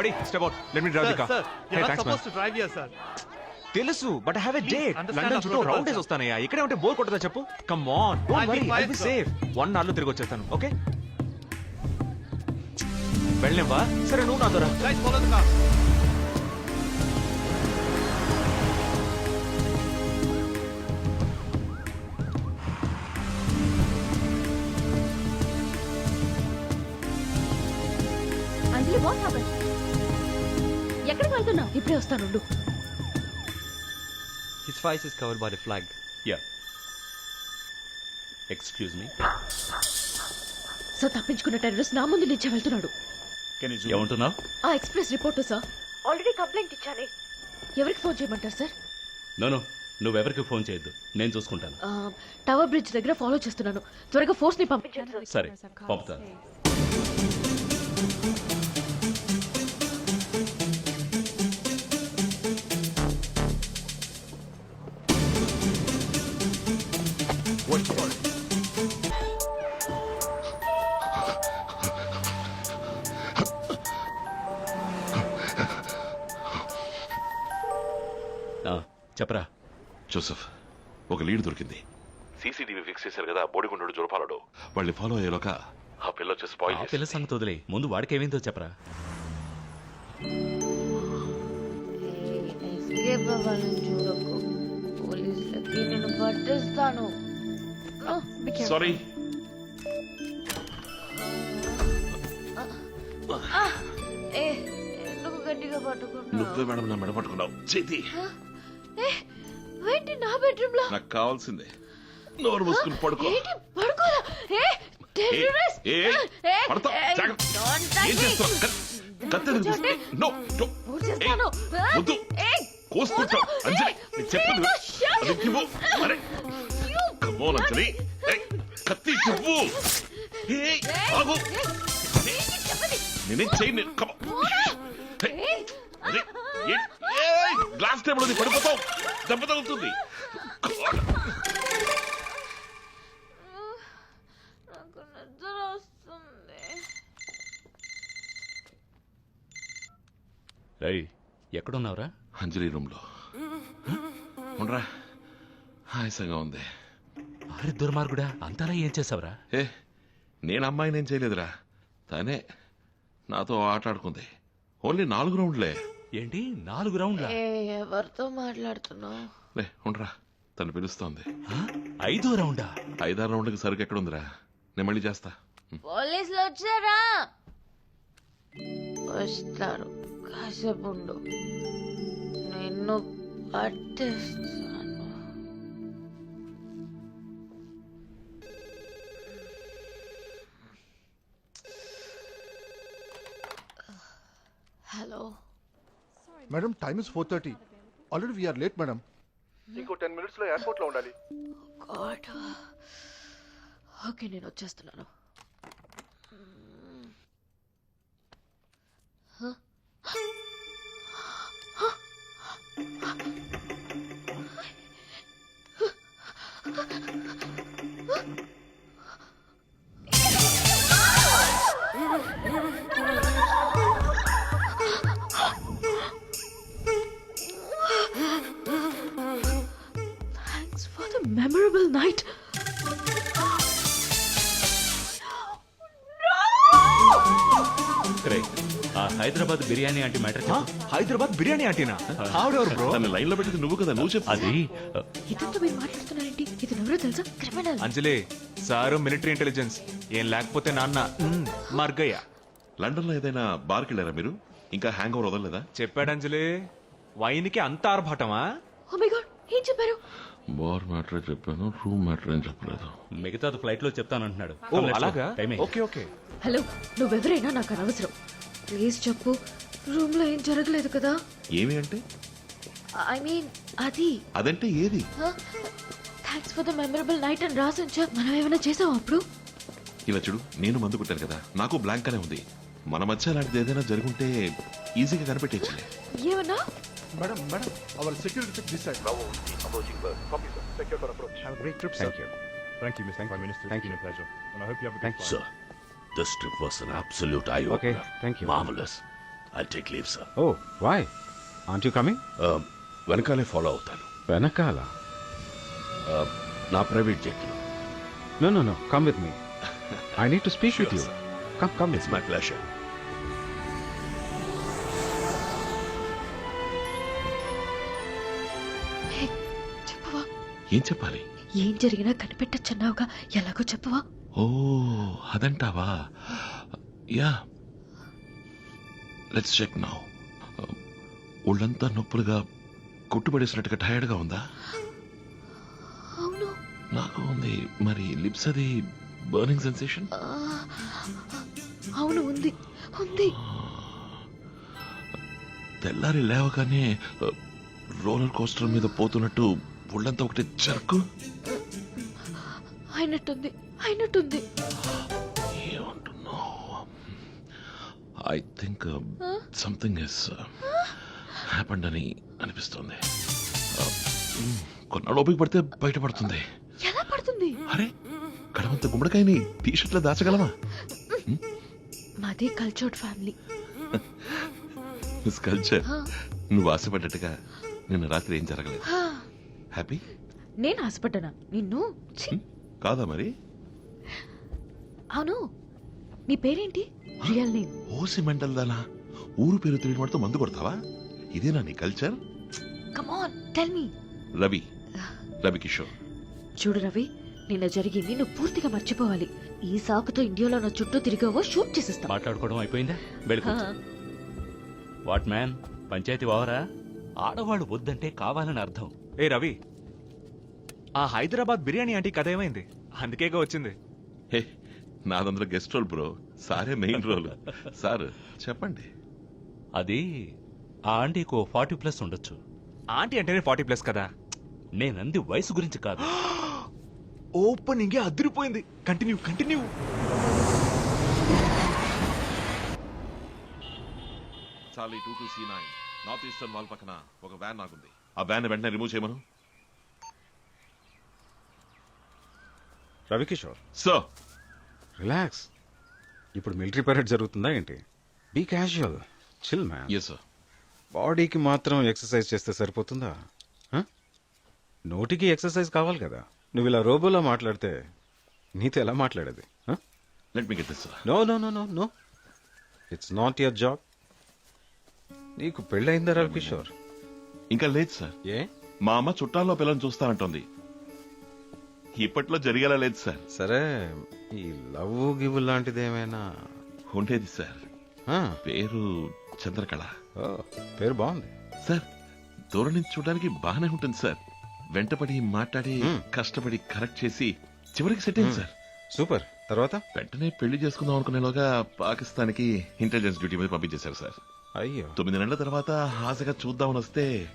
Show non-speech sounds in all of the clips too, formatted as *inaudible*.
Buddy step out let me drive Sir, the car sir, hey you're not thanks man supposed to drive here, sir. తెలుసు but have a date understand London our చుట్టూ round days sir. వస్తానయ్యా. ఇక్కడే ఉంటే bore కొట్టదా చెప్పు? Come on I'll don't be worry I quiet, be sir. Safe one అవర్లో తిరిగి వచ్చేస్తాను ఓకే వెళ్ళనివ్వా? సరే నువ్వు నాతో రా ఎక్కడికి వెళ్తున్నావు? ఇప్పుడే వస్తాను. His face is covered by the flag. Yeah. Excuse me. సో తప్పించుకున్న టెర్రరిస్ట్ నా ముందు నుంచే వెళ్తున్నాడు. You zoom? ఏమంటున్నావు? ఆ express reporter sir. Already complaint ఇచ్చానే. ఎవరికి ఫోన్ చేయమంటారు సార్? నో నో నువ్వెవరికి ఫోన్ చేయొద్దు. నేను చూసుకుంటాను. ఆ, టవర్ బ్రిడ్జ్ దగ్గర ఫాలో చేస్తున్నాను. త్వరగా ఫోర్స్ని పంపించండి. సార్ సరే పంపుతాను. ఒక లీడ్ దొరికింది. సీసీటీవీ ఫిక్స్ చేశారు కదా బోడిగుండు జురపాలడు. వాళ్ళని ఫాలో అయ్యేలోక ఆ పిల్ల వచ్చి ఆ స్పాయిల్ పిల్ల సంగతి వదిలే ముందు వాడికి ఏమైందో చెప్పరా. ఎస్కేప్ అవ్వాలని చూడకు పోలీసులకి నేను పట్టిస్తాను సారీ ఏ ఎందుకు గట్టిగా పట్టుకున్నావు. నువ్వే మేడం నా మెడ పట్టుకున్నావు చేతి ఏ, ఏంటి నా బెడ్రూమ్లో నాకు కావాల్సిందే నోరు మూసుకుని పడుకో ఏంటి పడుకోదా ఏ టెర్రరిస్ట్ ఏ, ఏ, పడతా, జాగ్రత్త. ఏం చేస్తున్నావు? కత్- కత్తి ఎందుకు చూడండి. తీస్తున్నావు? No, no. పూడ్చేస్తాను. ఏయ్, వద్దు. ఏయ్, కోసుకుంటావు. వద్దు. అంజలి, ఏయ్, నేను చెప్పేది నేను విను. అది ఇవ్వు. అరే, on, అంజలి. ఏయ్, కత్తి ఇవ్వు. ఏయ్, ఆగు. నేనేం చేయను కమ ఏయ్, గ్లాస్ టేబుల్ ఉంది పడిపోతావు దెబ్బ తగులుతుంది. God. నాకు నిద్ర వస్తుంది. రై ఎక్కడున్నావురా? అంజలి రూమ్లో ఉండరా. ఆయాసంగా ఉంది. అరే దుర్మార్గుడా అంతలా ఏం చేసావురా? ఏ నేను అమ్మాయిని ఏం చేయలేదురా. తనే నాతో ఆట ఆడుకుంది. ఓన్లీ నాలుగు రౌండ్లే. ఏంటి? నాలుగు రౌండ్ల? ఎవరితో మాట్లాడుతున్నావు? లే ఉండరా. తను పిలుస్తోంది. ఐదో రౌండా? ఐదారు రౌండ్కి సరుకు ఎక్కడుందిరా? నేను మళ్ళీ చేస్తా. పోలీసులు వచ్చారా? వస్తారు. కాసేపు ఉండు. నిన్ను పట్టిస్తాను madam time is four thirty already we're late madam ఇంకో టెన్ మినిట్స్లో ఎయిర్పోర్ట్లో ఉండాలి. గాడ్ ఓకే నేను వచ్చేస్తున్నాను. మెమరబుల్ నైట్ *gasps* ఆ హైదరాబాద్ బిర్యానీ అంటే మ్యాటర్ హైదరాబాద్ బిర్యానీ ఆంటీనా? ఆవిడెవరు బ్రో? తన లైన్లో పెట్టింది నువ్వు కదా నువ్వు చెప్పు. అది. ఇదంతా మీరు మాట్లాడుతున్నారేంటి ఇది ఎవరో తెలుసా? Criminal Anjali sir military intelligence ఏం లేకపోతే నాన్న మార్గయ్య. లండన్లో ఏదైనా బార్కి వెళ్ళారా మీరు? ఇంకా హ్యాంగ్ ఓవర్ వదలలేదా? చెప్పాడు అంజలి. వైన్కి అంత ఆర్భాటమా? ఓ మై గాడ్ Oh ఏం చెప్పారు? బార్ మ్యాటర్ చెప్పాను రూమ్ మ్యాటర్ ఏం చెప్పలేదు. మిగతాది ఫ్లైట్లో చెప్తానంటున్నాడు. ఓ. అలాగా. Okay okay. హలో నువ్వెవరైనా నాకు అనవసరం. ప్లీజ్ చెప్పు. రూమ్లో ఏం జరగలేదు కదా? ఏమి అంటే? ఐ మీన్ అది. అదంటే ఏది? Thanks for the memorable night అని రాసి ఉంచా మనం ఏమైనా చేసాం అప్పుడు? ఇలా చూడు నేను మందు కొట్టాను కదా. నాకు బ్లాంక్ అనే ఉంది. మన మధ్య అలాంటిది ఏదైనా జరుగుంటే ఈజీగా కనిపెట్టేయచ్చులే. ఏమన్నా? Madam madam our security check this side Have a great trip, sir. Thank you. Thank you, Mr. Prime Minister. Thank you. pleasure. And I hope you have a good flight. Sir, this trip was an absolute eye Okay, thank you. Marvelous. I take leave sir Oh, why? Aren't you coming? వెనకాలే follow అవుతాను వెనకాల Uh, నా private jet No, no, no. Come with me. I need to speak with Sure, you. sir. Come, come with it's me. My pleasure ఏం చెప్పాలి? ఏం జరిగినా కనిపెట్టచ్చన్నావుగా. ఎలాగో చెప్పవా? ఓ అదంటావా? యా. లెట్స్ చెక్ నౌ ఒళ్ళంతా నొప్పులుగా కొట్టుబడేసినట్టుగా టైర్డ్గా ఉందా? అవును. నాకు ఉంది. మరి లిప్స్ అది బర్నింగ్ సెన్సేషన్? అవును ఉంది. ఉంది. తెల్లారి లేవగానే రోలర్ కోస్టర్ మీద పోతున్నట్టు ఒళ్ళంతా ఒకటి జర్కు. అయినట్టుంది అయినట్టుంది. I think something is happened అని అనిపిస్తుంది. Uh, కొన్నాళ్ళు ఓపిక పడితే బయటపడుతుంది. ఎలా పడుతుంది? అరే కడమంత గుమ్మడికాయని టీ షర్ట్లో దాచగలమా మాది కల్చర్డ్ ఫ్యామిలీ మిస్ కల్చర్ నువ్వు ఆశపడ్డట్టుగా నిన్న రాత్రి ఏం జరగలేదు. హ్యాపీ నేను ఆశపడ్డానా నిన్ను? ఛీ, కాదా మరి? అవును. నీ పేరేంటి? Real name. ఓసి మెంటల్ దానా. ఊరు పేరు తెలియని వాడితో మందు కొడతావా? ఇదేనా నీ culture? Come on tell me Ravi. Ravi Kishore. చూడు రవి నిన్న జరిగింది నువ్వు పూర్తిగా మర్చిపోవాలి. ఈ సాకుతో ఇండియాలో నా చుట్టూ తిరిగావో షూట్ చేసేస్తా. మాట్లాడుకోవడం అయిపోయిందా? వెళ్ళి వాట్ మ్యాన్? పంచాయతీ వావరా? ఆడవాళ్ళు వద్దంటే కావాలని అర్థం. ఏ రవి. ఆ హైదరాబాద్ బిర్యానీ ఆంటీ కథ ఏమైంది? అందుకేగా వచ్చింది. హే నాదందులో గెస్ట్ రోల్ బ్రో. సారే మెయిన్ రోల్. సార్ చెప్పండి. అది ఆ ఆంటీకి ఓ ఫార్టీ ప్లస్ ఉండొచ్చు. ఆంటీ అంటేనే ఫార్టీ ప్లస్ కదా? నేనంది వయసు గురించి కాదు. *gasps* ఓపెనింగ్ అదిరిపోయింది. Continue continue. Charlie two two C nine north eastern wall పక్కన ఒక వ్యాన్ నాకుంది ఆ వ్యాన్ వెంటనే రిమూవ్ చేయమను. రవికిషోర్. సో. రిలాక్స్. ఇప్పుడు మిలిటరీ పరేడ్ జరుగుతుందా ఏంటి? Be casual chill man yes sir బాడీకి మాత్రం ఎక్సర్సైజ్ చేస్తే సరిపోతుందా? హ? నోటికి ఎక్సర్సైజ్ కావాలి కదా. నువ్వు ఇలా రోబోలో మాట్లాడితే నీతో ఎలా మాట్లాడేది? Let me get this sir no no no no no it's not your job నీకు పెళ్ళయిందా రవికిషోర్? ఇంకా లేదు సార్. ఏ? మా అమ్మ చుట్టాల్లో పిల్లల్ని చూస్తానంటోంది. ఇప్పట్లో జరిగేలా లేదు సార్. సరే ఈ లవ్ గివ్ లాంటిది ఏమైనా? ఉండేది సార్. ఆ, పేరు చంద్రకళ. ఓ, పేరు బాగుంది. సార్ దూరం నుంచి చూడడానికి బాగానే ఉంటుంది సార్. వెంటపడి మాట్లాడి. కష్టపడి కరెక్ట్ చేసి చివరికి సెట్ అయింది సార్. సూపర్. తర్వాత? వెంటనే పెళ్ళి చేసుకుందాం అనుకునేలోగా పాకిస్తాన్కి ఇంటెలిజెన్స్ డ్యూటీ మీద పంపించేశారు సార్. అయ్యో. తొమ్మిది నెలల తర్వాత ఆశగా చూద్దామని వస్తే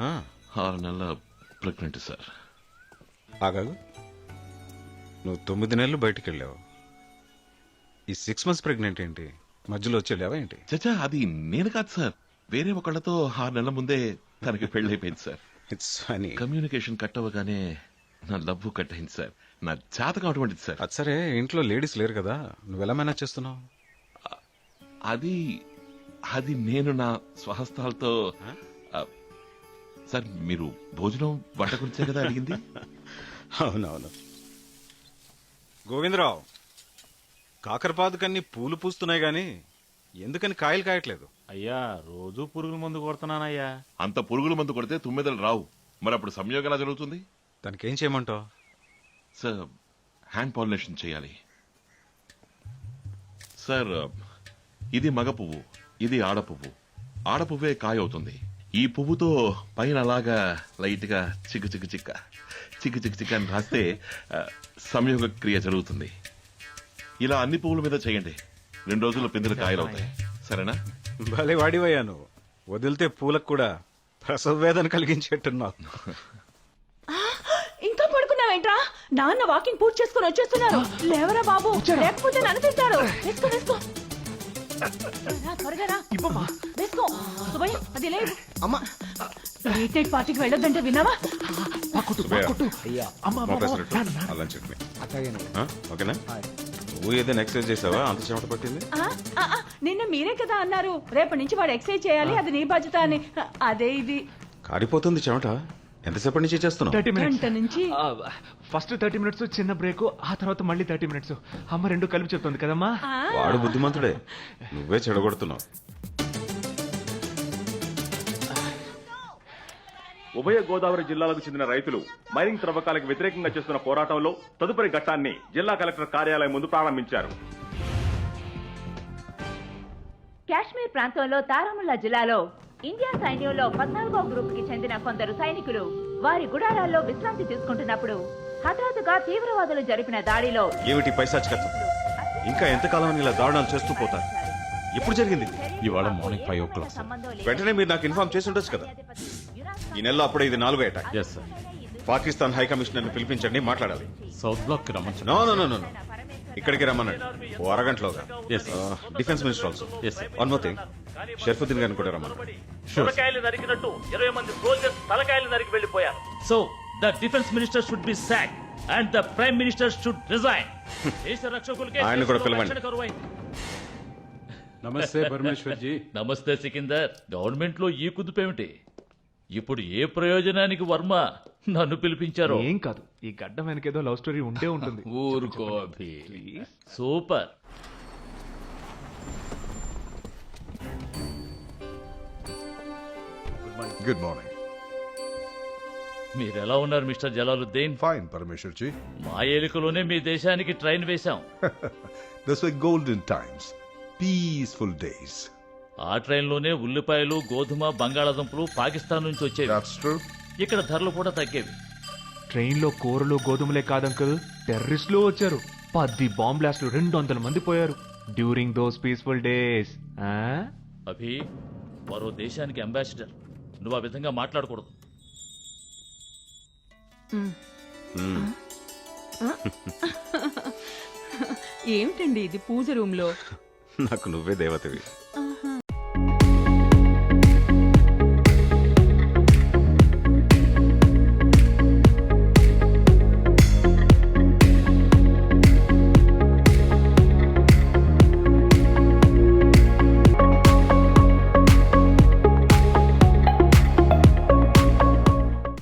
ఆ, ఆరు నెలల ప్రెగ్నెంట్ సార్. ఆగాగు. నువ్వు తొమ్మిది నెలలు బయటికి వెళ్ళావు. ఈ సిక్స్ మంత్స్ ప్రెగ్నెంట్ ఏంటి? మధ్యలో వచ్చి వెళ్ళావా ఏంటి? చచ్చా అది నేను కాదు సార్. వేరే ఒకళ్ళతో ఆరు నెలల ముందే తనకి పెళ్ళైపోయింది sir. It's funny communication cut అవ్వగానే నా లవ్ కట్ అయింది సార్. నా జాతకం అటువంటిది సార్. అది సరే ఇంట్లో లేడీస్ లేరు కదా. నువ్వు ఎలా మేనేజ్ చేస్తున్నావు? అది అది నేను నా స్వహస్తాలతో సార్ మీరు భోజనం వంట గురించే కదా అడిగింది? అవునవును. గోవిందరావు కాకరపాదుకన్నీ పూలు పూస్తున్నాయి గాని ఎందుకని కాయలు కాయట్లేదు? అయ్యా రోజు పురుగుల మందు కొడుతున్నానయ్యా. అంత పురుగుల మందు కొడితే తుమ్మెదలు రావు. మరి అప్పుడు సంయోగం ఎలా జరుగుతుంది? దానికి ఏం చేయమంటావు? సార్ హ్యాండ్ పాలినేషన్ చేయాలి. సార్ ఇది మగ పువ్వు. ఇది ఆడ పువ్వు ఆడ పువ్వే కాయ అవుతుంది ఈ పువ్వుతో పైన అలాగా లైట్గా చిక్కు చిక్కు చిక్క చిక్కు చిక్కు చిక్క అని రాస్తే సంయోగ క్రియ జరుగుతుంది. ఇలా అన్ని పువ్వుల మీద చేయండి. రెండు రోజుల్లో పిందులు కాయలు అవుతాయి సరేనా? భలే వాడివయ్యా నువ్వు. వదిలితే పూలకు కూడా ప్రసవ వేదన కలిగించేట్టున్నావు. ఇంకా పడుకున్నావేంట్రా? నాన్న వాకింగ్ పూర్తి చేసుకుని వచ్చేస్తున్నారు. లేవరా బాబు. లేకపోతే నన్ను తింటారు. త్వరగా రా. వేసుకో. సుబ్బయ్య అది లేదు. అమ్మా. లేట్ నైట్ పార్టీకి వెళ్ళొద్దంటే విన్నావా? చట్నీ ఆ, ఓకేనా? నువ్వు ఏదైనా ఎక్సర్సైజ్ చేసావా? అంత చెమట పట్టింది? నిన్న మీరే కదా అన్నారు. రేపటి నుంచి వాడు ఎక్సైజ్ చేయాలి అది నీ బాధ్యత అని. అదే ఇది. కారిపోతుంది చెమట. ఎంతసేపటి నుంచి చేస్తున్నావు? థర్టీ గంట మినిట్స్ నుంచి ఫస్ట్ థర్టీ మినిట్స్ చిన్న బ్రేక్ ఆ తర్వాత మళ్ళీ థర్టీ మినిట్స్. అమ్మ రెండు కలిపి చెప్తుంది కదమ్మా? ఆ, వాడు బుద్ధిమంతుడే. నువ్వే చెడగొడుతున్నావు. ఉభయ గోదావరి జిల్లాలకు చెందిన రైతులు మైనింగ్ త్రవ్వకాలకు వ్యతిరేకంగా చేస్తున్న పోరాటంలో తదుపరి ఘట్టాన్ని జిల్లా కలెక్టర్ కార్యాలయం ముందు ప్రారంభించారు. కాశ్మీర్ ప్రాంతంలో తారాముల్లా జిల్లాలో ఇండియా సైన్యంలో పద్నాలుగో గ్రూప్కి చెందిన కొందరు సైనికులు వారి గుడారాల్లో విశ్రాంతి తీసుకుంటున్నప్పుడు హఠాత్తుగా తీవ్రవాదులు జరిపిన దాడిలో ఏమిటి పైశాచికత్వం? ఇంకా ఎంతకాలం ఇలా దారుణాలు చేస్తూ పోతారు? ఎప్పుడు జరిగింది ఇవాళ మార్నింగ్ ఫైవ్ ఓ క్లాక్ వెంటనే మీరు నాకు ఇన్ఫార్మ్ చేసి ఉండొచ్చు కదా? ఈ నెలలో అప్పుడే ఇది నాలుగో attack. Yes sir Pakistan high కమిషనర్ని పిలిపించండి మాట్లాడాలి. సౌత్ బ్లాక్కి రమ్మంటారు నో నో నో నో ఇక్కడికి రమ్మన్నాడు. ఓ అరగంటలోగా. Yes, sir. Defence minister also. One more thing Sharfuddin గారిని కూడా తలకాయలు నరికినట్టు ఇరవై మంది సోల్జర్స్ తలకాయలు నరికి వెళ్ళిపోయారు so the defence minister should be sack and the prime minister should resign దేశ రక్షకులకే ఆయన్ని కూడా పిలవండి. నమస్తే పరమేశ్వర్ జీ. *laughs* నమస్తే సికిందర్. గవర్నమెంట్లో ఈ కుదుపేమిటి ఇప్పుడు ఏ ప్రయోజనానికి వర్మ నన్ను పిలిపించారో? ఏం కాదు ఈ గడ్డ వెనకేదో లవ్ స్టోరీ ఉంటే ఉంటుంది. ఊరుకో అభి. సూపర్. Good morning. మీరు ఎలా ఉన్నారు mister Jalaluddin Fine, Parameshwar ji. మా ఏలికలోనే మీ దేశానికి ట్రైన్ వేశాం *laughs* Those were golden times. Peaceful days. ఆ ట్రైన్లోనే ఉల్లిపాయలు గోధుమ బంగాళాదుంపలు పాకిస్తాన్ నుంచి వచ్చేవి That's true. ఇక్కడ ధరలు కూడా తగ్గేవి ట్రైన్లో కూరలు గోధుమలే కాదంకల్ టెర్రరిస్టులు వచ్చారు పది బాంబ్ బ్లాస్ట్లు రెండు వందల మంది పోయారు డ్యూరింగ్ దోస్ పీస్ఫుల్ డేస్ అభి మరో దేశానికి అంబాసిడర్ నువ్వు ఆ విధంగా మాట్లాడకూడదు. *laughs* *laughs* ఏమిటండి ఇది పూజ రూమ్లో నాకు నువ్వే దేవతవి. ఆ,